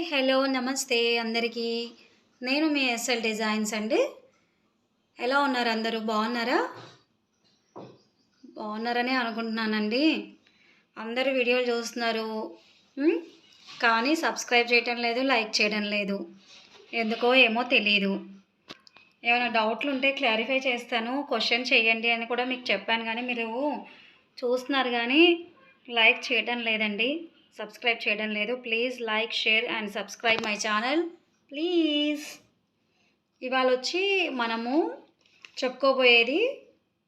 Hello నమస్తే అందరికీ. నేను మీ ఎస్ఎల్ డిజైన్స్ అండి. ఎలా ఉన్నారు అందరూ? బాగున్నారా? బాగున్నారని అనుకుంటున్నానండి. అందరూ వీడియోలు చూస్తున్నారు. కానీ సబ్స్క్రైబ్ చేయటం లేదు లైక్ చేయడం లేదు. ఎందుకో ఏమో తెలియదు ఏమైనా డౌట్లు ఉంటే క్లారిఫై చేస్తాను. క్వశ్చన్ చేయండి అని కూడా మీకు చెప్పాను కానీ మీరు చూస్తున్నారు కానీ లైక్ చేయడం లేదండి. సబ్స్క్రైబ్ చేయడం లేదు. Please like share and subscribe my channel. Please. ఇవాళ వచ్చి మనము చెప్పుకోబోయేది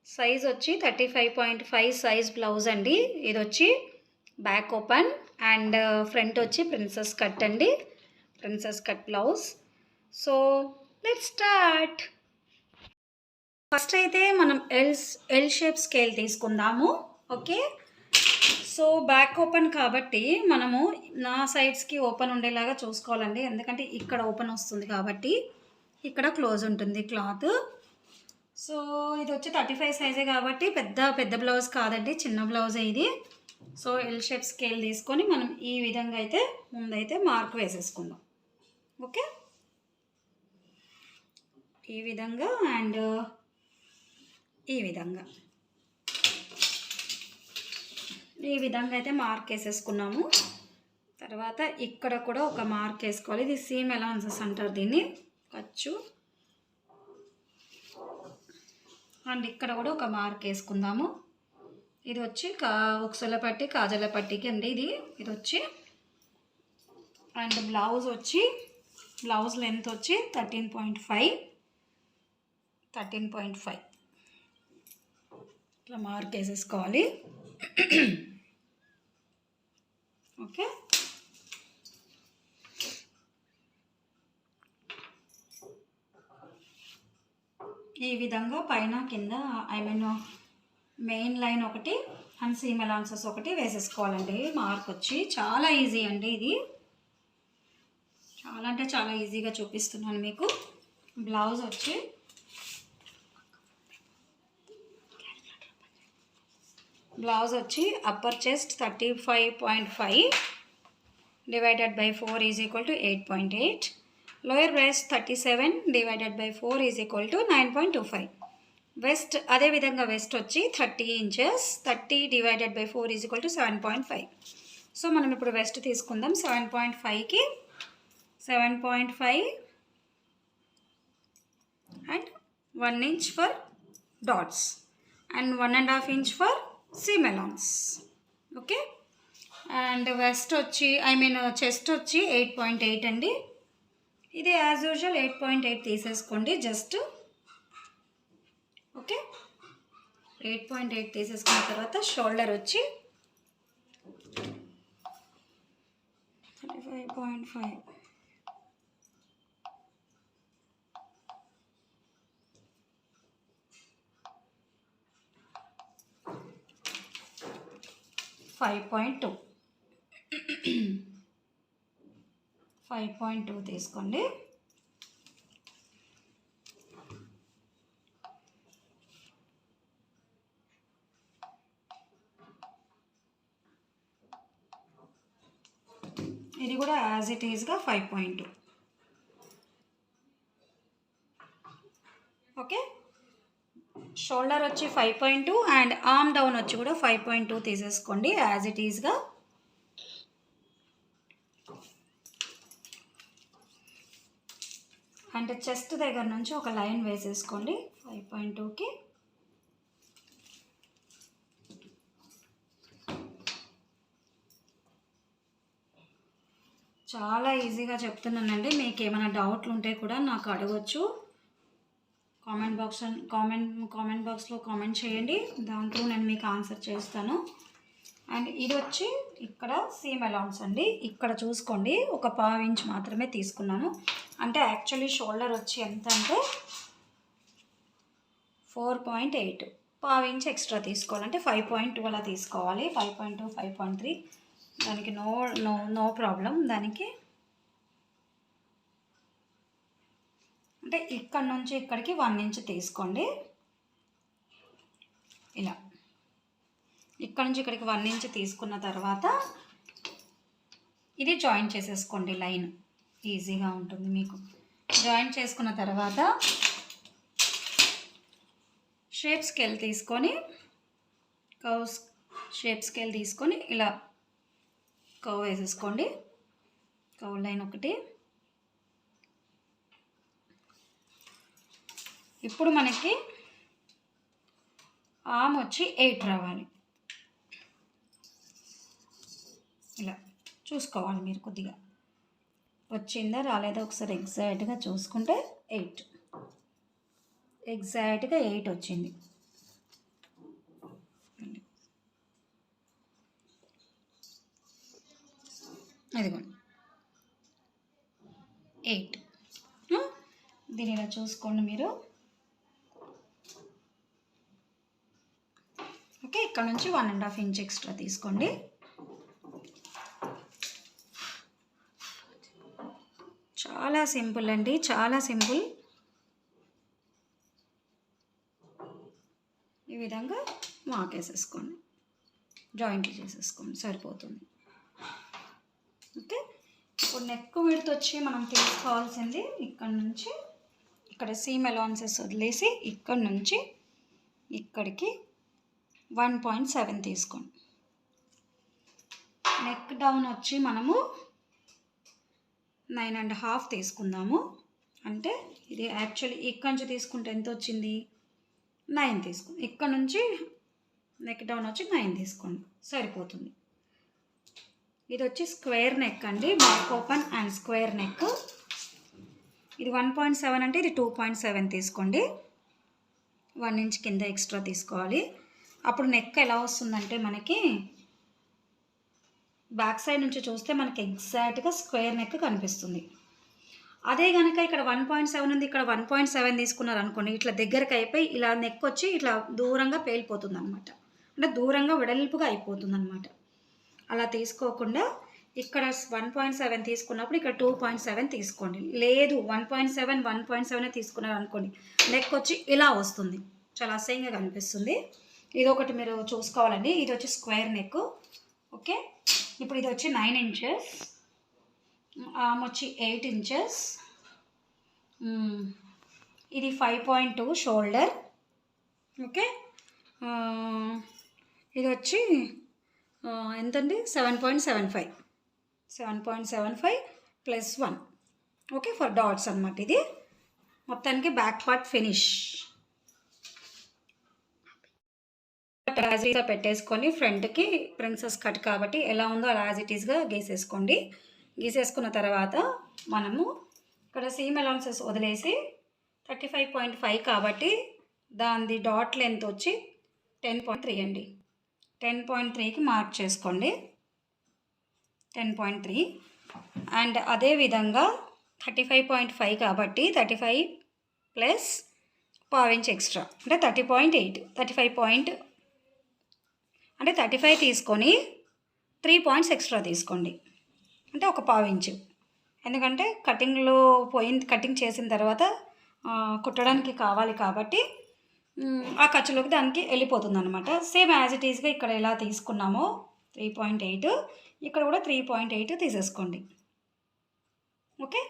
సైజ్ వచ్చి thirty five point five size blouse అండి. ఇది వచ్చి బ్యాక్ ఓపెన్ అండ్ ఫ్రంట్ వచ్చి ప్రిన్సెస్ కట్ అండి. Princess cut blouse. So let start. First అయితే మనం ఎల్స్ ఎల్ షేప్ స్కేల్ తీసుకుందాము. ఓకే? సో బ్యాక్ ఓపెన్ కాబట్టి మనము నా సైడ్స్కి ఓపెన్ ఉండేలాగా చూసుకోవాలండి. ఎందుకంటే ఇక్కడ ఓపెన్ వస్తుంది కాబట్టి ఇక్కడ క్లోజ్ ఉంటుంది క్లాత్ సో ఇది వచ్చి థర్టీ ఫైవ్ సైజే కాబట్టి పెద్ద పెద్ద బ్లౌజ్ కాదండి. చిన్న బ్లౌజే ఇది. సో ఎల్ షేప్ స్కేల్ తీసుకొని మనం ఈ విధంగా అయితే ముందైతే మార్క్ వేసేసుకుందాం. ఓకే? ఈ విధంగా అండ్ ఈ విధంగా. ఈ విధంగా అయితే మార్క్ వేసేసుకున్నాము. తర్వాత ఇక్కడ కూడా ఒక మార్క్ వేసుకోవాలి. ఇది సీమ్ ఎలాన్సెస్ అంటారు దీన్ని. ఖర్చు. అండ్ ఇక్కడ కూడా ఒక మార్క్ వేసుకుందాము. ఇది వచ్చి కా ఉక్సుల పట్టి కాజల పట్టికి అండి ఇది. ఇది వచ్చి అండ్ బ్లౌజ్ వచ్చి బ్లౌజ్ లెంత్ వచ్చి thirteen point five. Thirteen point five. ఇట్లా మార్క్ వేసేసుకోవాలి. ఓకే? ఈ విధంగా పైన కింద ఐ మీన్ మెయిన్ లైన్ ఒకటి అండ్ సీమ్ అలాన్సెస్ ఒకటి వేసేసుకోవాలండి. మార్క్ వచ్చి చాలా ఈజీ అండి ఇది. చాలా అంటే చాలా ఈజీగా చూపిస్తున్నాను మీకు. బ్లౌజ్ వచ్చి బ్లౌజ్ వచ్చి upper chest thirty five point five divided by four is equal to eight point eight lower breast thirty seven divided by four is equal to nine point two five waist అదేవిధంగా waist వచ్చి thirty inches thirty divided by four is equal to seven point five so మనం ఇప్పుడు waist తీసుకుందాం. Seven point ఫైవ్కి seven point five and one inch for dots and one and half inch for seam allowance okay and waist వచ్చి I mean chest వచ్చి eight point eight అండి. ఇది as usual eight point eight తీసేసుకోండి just okay eight point eight తీసేసుకున్న తర్వాత shoulder వచ్చి thirty five point five five point two five point two తీసుకోండి. ఇది కూడా as it ఈజ్గా five point two okay shoulder వచ్చి five point two and arm down వచ్చి కూడా five point two తీసేసుకోండి as it ఈజ్గా అండ్ చెస్ట్ దగ్గర నుంచి ఒక లైన్ వేసేసుకోండి ఫైవ్ పాయింట్ టూకి చాలా ఈజీగా చెప్తున్నానండి. మీకు ఏమైనా డౌట్లు ఉంటే కూడా నాకు అడగచ్చు. కామెంట్ బాక్స్ కామెంట్ కామెంట్ బాక్స్లో కామెంట్ చేయండి. దాంట్లో నేను మీకు ఆన్సర్ చేస్తాను. అండ్ ఇది వచ్చి ఇక్కడ సీమ్ అలౌన్స్ అండి. ఇక్కడ చూసుకోండి. ఒక పావు ఇంచ్ మాత్రమే తీసుకున్నాను. అంటే యాక్చువల్లీ షోల్డర్ వచ్చి ఎంత అంటే ఫోర్ పాయింట్ ఎయిట్. పావు ఇంచ్ ఎక్స్ట్రా తీసుకోవాలంటే ఫైవ్ పాయింట్ టూ అలా తీసుకోవాలి. Five point two five point three. దానికి నో నో నో ప్రాబ్లం. దానికి అంటే ఇక్కడ నుంచి ఇక్కడికి వన్ ఇంచ్ తీసుకోండి. ఇలా. ఇక్కడ నుంచి ఇక్కడికి వన్ ఇంచ్ తీసుకున్న తర్వాత ఇది జాయిన్ చేసేసుకోండి లైన్. ఈజీగా ఉంటుంది మీకు. జాయిన్ చేసుకున్న తర్వాత షేప్ స్కేల్ తీసుకొని కౌస్ షేప్ స్కేల్ తీసుకొని ఇలా కవ్ వేసేసుకోండి. కవ్ లైన్ ఒకటి. ఇప్పుడు మనకి ఆమ్ వచ్చి ఎయిట్ రావాలి. ఇలా చూసుకోవాలి మీరు కొద్దిగా. వచ్చిందా రాలేదా ఒకసారి ఎగ్జాక్ట్గా చూసుకుంటే ఎయిట్. ఎగ్జాక్ట్గా ఎయిట్ వచ్చింది. అదిగోండి ఎయిట్. దీని ఇలా చూసుకోండి మీరు ఓకే ఇక్కడ నుంచి one and half inch extra తీసుకోండి. చాలా సింపుల్ అండి చాలా సింపుల్. ఈ విధంగా మాకేసేసుకోండి. జాయింట్లు చేసేసుకోండి సరిపోతుంది. ఓకే? ఇప్పుడు నెక్ విడత వచ్చి మనం తీసుకోవాల్సింది ఇక్కడ నుంచి. ఇక్కడ సీమ్ అలాన్సెస్ వదిలేసి ఇక్కడ నుంచి ఇక్కడికి వన్ పాయింట్ సెవెన్ తీసుకోండి. నెక్ డౌన్ వచ్చి మనము నైన్ అండ్ హాఫ్ తీసుకుందాము. అంటే ఇది యాక్చువల్లీ ఇక్కడ నుంచి తీసుకుంటే ఎంత వచ్చింది? నైన్ తీసుకుంది. ఇక్కడ నుంచి నెక్ డౌన్ వచ్చి నైన్ తీసుకోండి. సరిపోతుంది. ఇది వచ్చి స్క్వేర్ నెక్ అండి. Back open and square neck ఇది వన్ పాయింట్ సెవెన్ అంటే ఇది టూ పాయింట్ సెవెన్ తీసుకోండి. వన్ ఇంచ్ కింద ఎక్స్ట్రా తీసుకోవాలి. అప్పుడు నెక్ ఎలా వస్తుందంటే మనకి బ్యాక్ సైడ్ నుంచి చూస్తే మనకి ఎగ్జాక్ట్గా స్క్వేర్ నెక్ కనిపిస్తుంది. అదే కనుక ఇక్కడ వన్ పాయింట్ సెవెన్ ఉంది ఇక్కడ వన్ పాయింట్ సెవెన్ తీసుకున్నారు అనుకోండి ఇట్లా దగ్గరకు అయిపోయి ఇలా నెక్ వచ్చి ఇట్లా దూరంగా పేలిపోతుంది అనమాట అంటే దూరంగా వెడల్పుగా అయిపోతుంది అనమాట అలా తీసుకోకుండా ఇక్కడ వన్ పాయింట్ సెవెన్ తీసుకున్నప్పుడు ఇక్కడ టూ పాయింట్ సెవెన్ తీసుకోండి. లేదు one point seven one point seven తీసుకున్నారు అనుకోండి నెక్ వచ్చి ఇలా వస్తుంది. చాలా అసహ్యంగా కనిపిస్తుంది. ఇది ఒకటి మీరు చూసుకోవాలండి. ఇది వచ్చి స్క్వేర్ నెక్. ఓకే? ఇప్పుడు ఇది వచ్చి నైన్ ఇంచెస్. ఆమ్ వచ్చి ఎయిట్ ఇంచెస్. ఇది five point two shoulder. Okay? ఇది వచ్చి ఎంతండి? Seven point seven five. Seven point seven five plus one. Okay? For darts అనమాట ఇది. మొత్తానికి బ్యాక్ పార్ట్ ఫినిష్. యాజ్ పెట్టేసుకొని ఫ్రంట్కి ప్రిన్సెస్ కట్ కాబట్టి ఎలా ఉందో అలా యాజ్ ఇట్ ఈస్గా గీసేసుకోండి. గీసేసుకున్న తర్వాత మనము ఇక్కడ సీమ్ అలౌన్సెస్ వదిలేసి థర్టీ ఫైవ్ పాయింట్ ఫైవ్ కాబట్టి దాని డాట్ లెంత్ వచ్చి టెన్ పాయింట్ త్రీ అండి. టెన్ పాయింట్ త్రీకి మార్క్ చేసుకోండి. టెన్ పాయింట్ త్రీ అండ్ అదే విధంగా థర్టీ ఫైవ్ పాయింట్ ఫైవ్ కాబట్టి థర్టీ ఫైవ్ ప్లస్ పావించ్ ఎక్స్ట్రా అంటే thirty point eight thirty five point అంటే థర్టీ ఫైవ్ తీసుకొని త్రీ పాయింట్స్ ఎక్స్ట్రా తీసుకోండి. అంటే ఒక పావు ఇంచు. ఎందుకంటే కటింగ్లో పోయిన కటింగ్ చేసిన తర్వాత కుట్టడానికి కావాలి కాబట్టి ఆ ఖర్చులోకి దానికి వెళ్ళిపోతుంది అనమాట సేమ్ యాజ్ ఇట్ ఈస్గా ఇక్కడ ఎలా తీసుకున్నామో త్రీ పాయింట్ ఎయిట్ ఇక్కడ కూడా త్రీ పాయింట్ ఎయిట్ తీసేసుకోండి. ఓకే?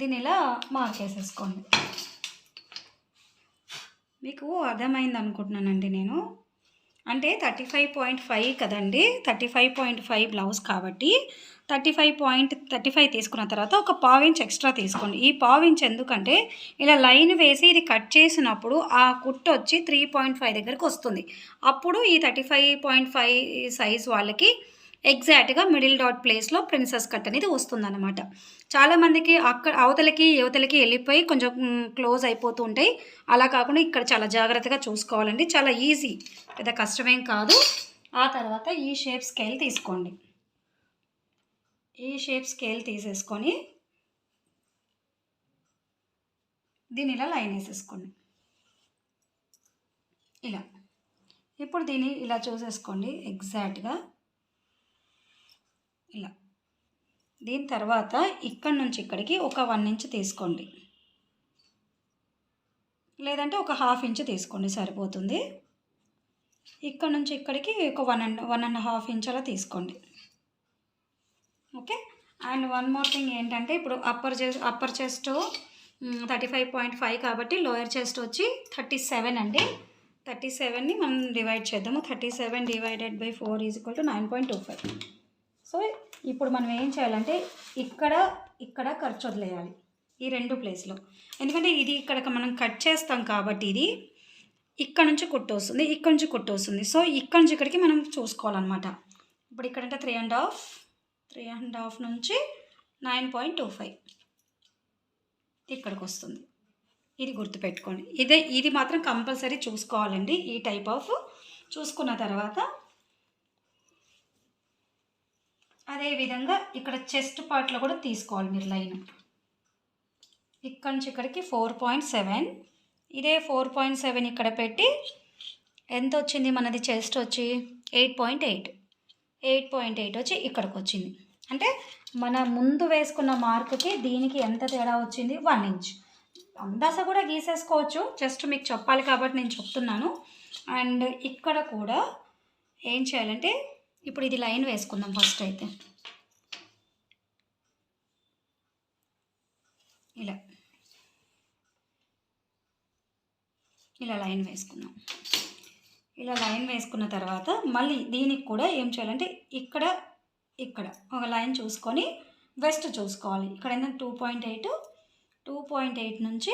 దీన్ని ఇలా మార్క్ చేసేసుకోండి మీకు అర్థమైంది అనుకుంటున్నానండి నేను. అంటే థర్టీ ఫైవ్ పాయింట్ ఫైవ్ కదండి. Thirty five point five blouse కాబట్టి thirty five point thirty five తీసుకున్న తర్వాత ఒక పావించ్ ఎక్స్ట్రా తీసుకోండి. ఈ పావించ్ ఎందుకంటే ఇలా లైన్ వేసి ఇది కట్ చేసినప్పుడు ఆ కుట్టు వచ్చి త్రీ పాయింట్ ఫైవ్ దగ్గరికి వస్తుంది. అప్పుడు ఈ thirty five point five size వాళ్ళకి ఎగ్జాక్ట్గా మిడిల్ డాట్ ప్లేస్లో ప్రిన్సెస్ కట్ అనేది వస్తుందన్నమాట. చాలామందికి అక్కడ అవతలకి యువతలకి వెళ్ళిపోయి కొంచెం క్లోజ్ అయిపోతూ ఉంటాయి. అలా కాకుండా ఇక్కడ చాలా జాగ్రత్తగా చూసుకోవాలండి. చాలా ఈజీ పెద్ద కష్టమేం కాదు. ఆ తర్వాత ఈ షేప్ స్కేల్ తీసుకోండి. ఈ షేప్ స్కేల్ తీసేసుకొని దీని ఇలా లైన్ వేసేసుకోండి. ఇలా. ఇప్పుడు దీన్ని ఇలా చూసేసుకోండి. ఎగ్జాక్ట్గా ఇలా. దీని తర్వాత ఇక్కడ నుంచి ఇక్కడికి ఒక వన్ ఇంచ్ తీసుకోండి. లేదంటే ఒక హాఫ్ ఇంచ్ తీసుకోండి సరిపోతుంది. ఇక్కడ నుంచి ఇక్కడికి ఒక one and one and half inch అలా తీసుకోండి. Okay? And one more thing ఏంటంటే ఇప్పుడు upper chest upper chest thirty five point five కాబట్టి లోయర్ చెస్ట్ వచ్చి థర్టీ సెవెన్ అండి. థర్టీ సెవెన్ని మనం డివైడ్ చేద్దాము. Thirty seven divided by four is equal to nine point two five. So ఇప్పుడు మనం ఏం చేయాలంటే ఇక్కడ ఇక్కడ ఖర్చు వదిలేయాలి ఈ రెండు ప్లేస్లో. ఎందుకంటే ఇది ఇక్కడ మనం కట్ చేస్తాం కాబట్టి ఇది ఇక్కడ నుంచి కుట్టు వస్తుంది ఇక్కడ నుంచి కుట్టు వస్తుంది. సో ఇక్కడ నుంచి ఇక్కడికి మనం చూసుకోవాలన్నమాట. ఇప్పుడు ఇక్కడంటే three and half three and half నుంచి నైన్ పాయింట్ టూ ఫైవ్ ఇక్కడికి వస్తుంది. ఇది గుర్తుపెట్టుకోండి. ఇదే ఇది మాత్రం కంపల్సరీ చూసుకోవాలండి. ఈ టైప్ ఆఫ్ చూసుకున్న తర్వాత అదేవిధంగా ఇక్కడ చెస్ట్ పార్ట్లో కూడా తీసుకోవాలి మీరు లైన్. ఇక్కడ నుంచి ఇక్కడికి ఫోర్ పాయింట్ సెవెన్ ఇదే ఫోర్ పాయింట్ సెవెన్ ఇక్కడ పెట్టి ఎంత వచ్చింది మనది చెస్ట్ వచ్చి eight point eight eight point eight వచ్చి ఇక్కడికి వచ్చింది. అంటే మన ముందు వేసుకున్న మార్కుకి దీనికి ఎంత తేడా వచ్చింది? వన్ ఇంచ్ అందాస కూడా గీసేసుకోవచ్చు. జస్ట్ మీకు చెప్పాలి కాబట్టి నేను చెప్తున్నాను. అండ్ ఇక్కడ కూడా ఏం చేయాలంటే ఇప్పుడు ఇది లైన్ వేసుకుందాం ఫస్ట్ అయితే. ఇలా. ఇలా లైన్ వేసుకుందాం. ఇలా లైన్ వేసుకున్న తర్వాత మళ్ళీ దీనికి కూడా ఏం చేయాలంటే ఇక్కడ ఇక్కడ ఒక లైన్ చూసుకొని వెస్ట్ చూసుకోవాలి. ఇక్కడ ఏంటంటే two point eight. Two point eight నుంచి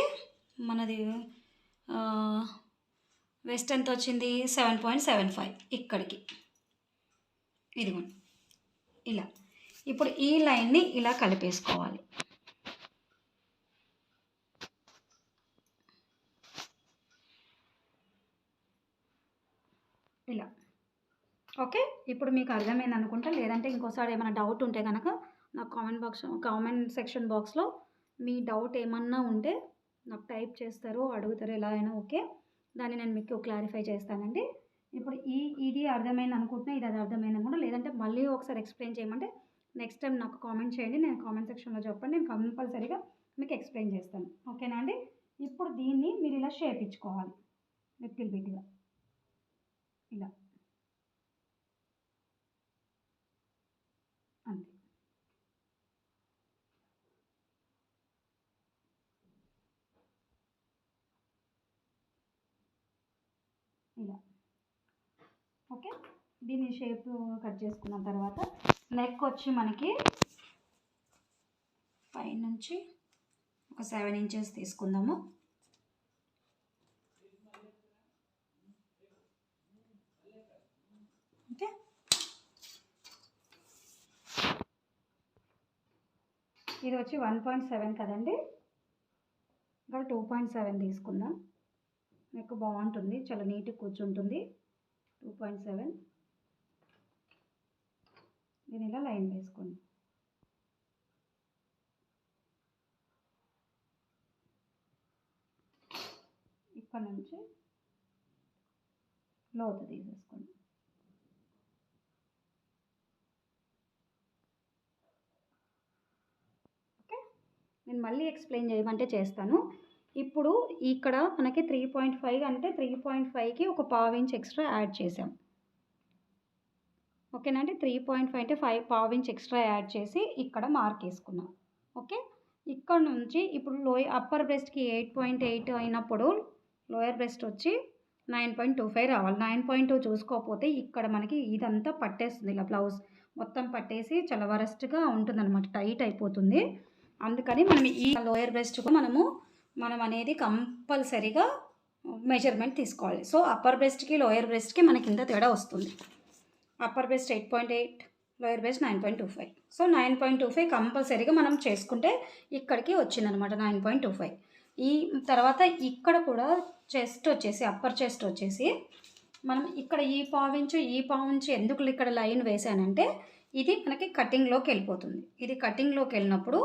మనది వెస్ట్ ఎంత వచ్చింది? సెవెన్ పాయింట్ సెవెన్ ఫైవ్ ఇక్కడికి. ఇదిగోండి ఇలా. ఇప్పుడు ఈ లైన్ని ఇలా కలిపేసుకోవాలి. ఇలా. ఓకే? ఇప్పుడు మీకు అర్థమైంది అనుకుంటా. లేదంటే ఇంకోసారి ఏమైనా డౌట్ ఉంటే కనుక నాకు కామెంట్ బాక్స్ కామెంట్ సెక్షన్ బాక్స్లో మీ డౌట్ ఏమన్నా ఉంటే నాకు టైప్ చేస్తారు అడుగుతారు ఎలా అయినా ఓకే? దాన్ని నేను మీకు క్లారిఫై చేస్తానండి. ఇప్పుడు ఈ ఇది అర్థమైంది అనుకుంటున్నా ఇది అది అర్థమైంది కూడా లేదంటే మళ్ళీ ఒకసారి ఎక్స్ప్లెయిన్ చేయమంటే నెక్స్ట్ టైం నాకు కామెంట్ చేయండి నేను కామెంట్ సెక్షన్లో చెప్పండి నేను కంపల్సరీగా మీకు ఎక్స్ప్లెయిన్ చేస్తాను. ఓకేనా అండి? ఇప్పుడు దీన్ని మీరు ఇలా షేప్ ఇచ్చుకోవాలి. లిటిల్ బిట్గా ఇలా. అంతే. ఇలా. ఓకే? దీని షేప్ కట్ చేసుకున్న తర్వాత నెక్ వచ్చి మనకి పైనుంచి ఒక సెవెన్ ఇంచెస్ తీసుకుందాము. ఓకే? ఇది వచ్చి వన్ పాయింట్ సెవెన్ కదండి? ఇక్కడ టూ పాయింట్ సెవెన్ తీసుకుందాం. నెక్ బాగుంటుంది చాలా నీట్గా కూర్చుంటుంది. Two point seven. దీని ఇలా లైన్ వేసుకోండి ఇక్కడ నుంచి లోతు తీసేసుకోండి. ఓకే? నేను మళ్ళీ ఎక్స్ప్లెయిన్ చేయమంటే చేస్తాను. ఇప్పుడు ఇక్కడ మనకి త్రీ పాయింట్ ఫైవ్ అంటే త్రీ పాయింట్ ఫైవ్కి ఒక పావు ఇంచ్ ఎక్స్ట్రా యాడ్ చేసాం ఓకేనా అంటే త్రీ పాయింట్ ఫైవ్ అంటే ఫైవ్ పావు ఇంచ్ ఎక్స్ట్రా యాడ్ చేసి ఇక్కడ మార్క్ వేసుకున్నాం. ఓకే ఇక్కడ నుంచి ఇప్పుడు లోయర్ అప్పర్ బ్రెస్ట్కి ఎయిట్ పాయింట్ ఎయిట్ అయినప్పుడు లోయర్ బ్రెస్ట్ వచ్చి నైన్ పాయింట్ టూ ఫైవ్ రావాలి. నైన్ పాయింట్ టూ చూసుకోకపోతే ఇక్కడ మనకి ఇదంతా పట్టేస్తుంది ఇలా బ్లౌజ్ మొత్తం పట్టేసి చాలా వరస్ట్గా ఉంటుందన్నమాట. టైట్ అయిపోతుంది. అందుకని మనం ఈ లోయర్ బ్రెస్ట్కు మనము మనం అనేది కంపల్సరీగా మెజర్మెంట్ తీసుకోవాలి. సో అప్పర్ బ్రెస్ట్కి లోయర్ బ్రెస్ట్కి మనకి ఇంత తేడా వస్తుంది. Upper breast eight point eight lower breast nine point two five so nine point two five కంపల్సరీగా మనం చేసుకుంటే ఇక్కడికి వచ్చిందనమాట నైన్ పాయింట్ టూ ఫైవ్ ఈ తర్వాత ఇక్కడ కూడా చెస్ట్ వచ్చేసి అప్పర్ చెస్ట్ వచ్చేసి మనం ఇక్కడ ఈ పావించు ఈ పావించు ఎందుకు ఇక్కడ లైన్ వేసానంటే ఇది మనకి కటింగ్లోకి వెళ్ళిపోతుంది. ఇది కటింగ్లోకి వెళ్ళినప్పుడు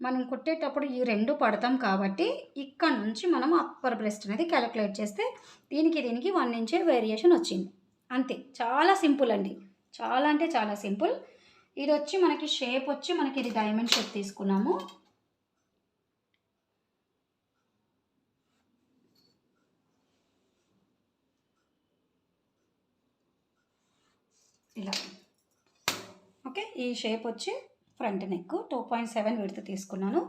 మనం కుట్టేటప్పుడు ఈ రెండు పడతాం కాబట్టి ఇక్కడ నుంచి మనం అప్పర్ బ్రెస్ట్ అనేది క్యాలిక్యులేట్ చేస్తే దీనికి దీనికి వన్ ఇంచే వేరియేషన్ వచ్చింది. అంతే. చాలా సింపుల్ అండి. చాలా అంటే చాలా సింపుల్. ఇది వచ్చి మనకి షేప్ వచ్చి మనకి ఇది డైమండ్ షేప్ తీసుకున్నాము. ఇలా. ఓకే. ఈ షేప్ వచ్చి front neck two point seven విడత తీసుకున్నాను.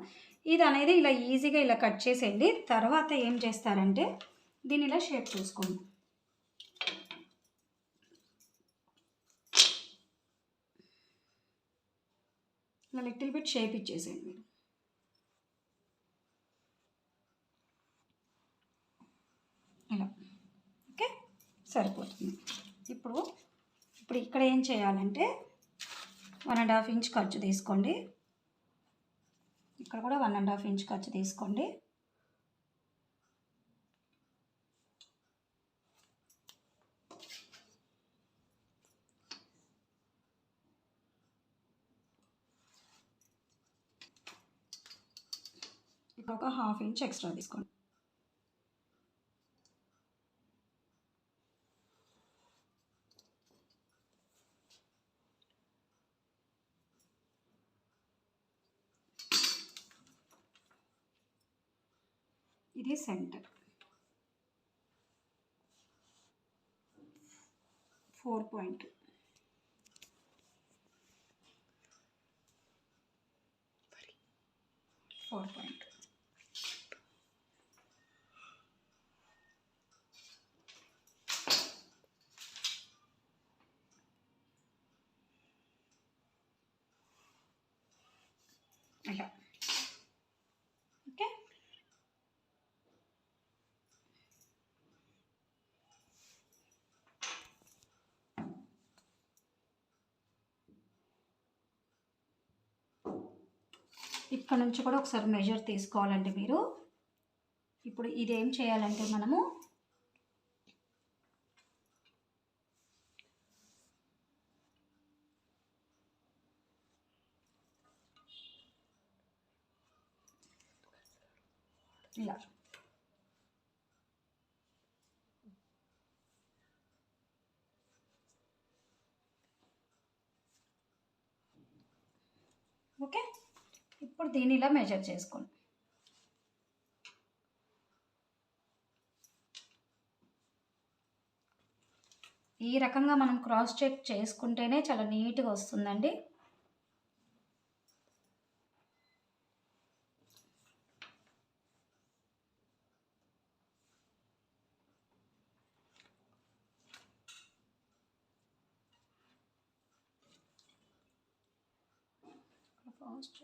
ఇది అనేది ఇలా ఈజీగా ఇలా కట్ చేసేయండి. తర్వాత ఏం చేస్తారంటే దీన్ని ఇలా షేప్ చూసుకోండి. ఇలా లిటిల్ బిట్ షేప్ ఇచ్చేసేయండి. మీరు ఇలా. ఓకే? సరిపోతుంది. ఇప్పుడు ఇప్పుడు ఇక్కడ ఏం చేయాలంటే వన్ అండ్ హాఫ్ ఇంచ్ ఖర్చు తీసుకోండి. ఇక్కడ కూడా వన్ అండ్ హాఫ్ ఇంచ్ ఖర్చు తీసుకోండి. ఇక్కడ ఒక హాఫ్ ఇంచ్ ఎక్స్ట్రా తీసుకోండి. ఇది center four point four point అలా ఓకే ఇక్కడ నుంచి కూడా ఒకసారి మెజర్ తీసుకోవాలండి మీరు. ఇప్పుడు ఇది ఏం చేయాలంటే మనము ఇలా. ఓకే? ఇప్పుడు దీన్ని ఇలా మెజర్ చేసుకోండి. ఈ రకంగా మనం క్రాస్ చెక్ చేసుకుంటేనే చాలా నీట్గా వస్తుందండి. ఫాస్ట్